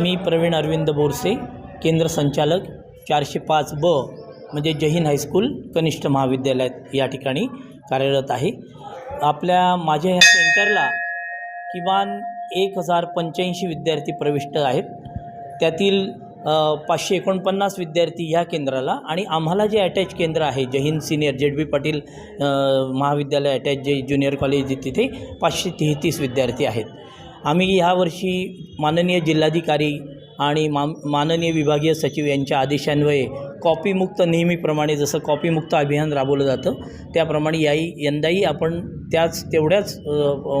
मी प्रवीण अरविंद बोरसे केंद्र संचालक चारशे पाच ब म्हणजे जहीन हायस्कूल कनिष्ठ महाविद्यालयात या ठिकाणी कार्यरत आहे. आपल्या माझ्या ह्या सेंटरला किमान एक हजार पंच्याऐंशी विद्यार्थी प्रविष्ट आहेत. त्यातील पाचशे एकोणपन्नास विद्यार्थी ह्या केंद्राला आणि आम्हाला जे अटॅच केंद्र आहे जहीन सिनियर जेड बी पाटील महाविद्यालय अटॅच जे ज्युनियर कॉलेज आहे तिथे पाचशे तेहतीस विद्यार्थी आहेत. आम्ही ह्यावर्षी माननीय जिल्हाधिकारी आणि मा माननीय विभागीय सचिव यांच्या आदेशान्वये कॉपीमुक्त नेहमीप्रमाणे जसं कॉपीमुक्त अभियान राबवलं जातं त्याप्रमाणे याही यंदाही आपण त्याच तेवढ्याच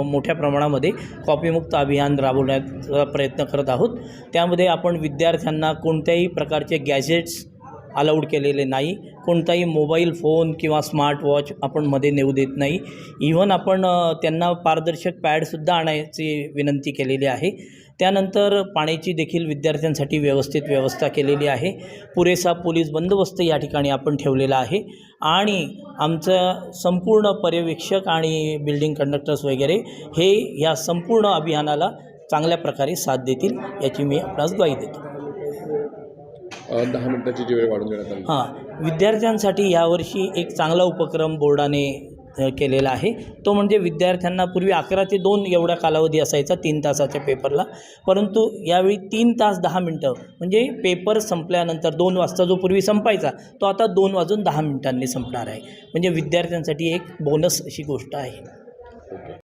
मोठ्या प्रमाणामध्ये कॉपीमुक्त अभियान राबवण्याचा प्रयत्न करत आहोत. त्यामध्ये आपण विद्यार्थ्यांना कोणत्याही प्रकारचे गॅजेट्स अलाउड केलेले नाही. कोणताही मोबाईल फोन किंवा स्मार्ट वॉच आपण मध्ये नेऊ देत नाही. इव्हन आपण त्यांना पारदर्शक पॅडसुद्धा आणायची विनंती केलेली आहे. त्यानंतर पाण्याची देखील विद्यार्थ्यांसाठी व्यवस्थित व्यवस्था केलेली आहे. पुरेसा पोलीस बंदोबस्त या ठिकाणी आपण ठेवलेला आहे. आणि आमचं संपूर्ण पर्यवेक्षक आणि बिल्डिंग कंडक्टर्स वगैरे हे या संपूर्ण अभियानाला चांगल्या प्रकारे साथ देतील याची मी आपणास ग्वाही देतो. दहा मिनिटाची जी वेळ वाढून देण्यात आली. हां विद्यार्थ्यांसाठी यावर्षी एक चांगला उपक्रम बोर्डाने केलेला आहे. तो म्हणजे विद्यार्थ्यांना पूर्वी अकरा ते दोन एवढा कालावधी असायचा तीन तासाच्या पेपरला. परंतु यावेळी तीन तास दहा मिनटं म्हणजे पेपर संपल्यानंतर दोन वाजता जो पूर्वी संपायचा तो आता दोन वाजून दहा मिनिटांनी संपणार आहे. म्हणजे विद्यार्थ्यांसाठी एक बोनस अशी गोष्ट आहे.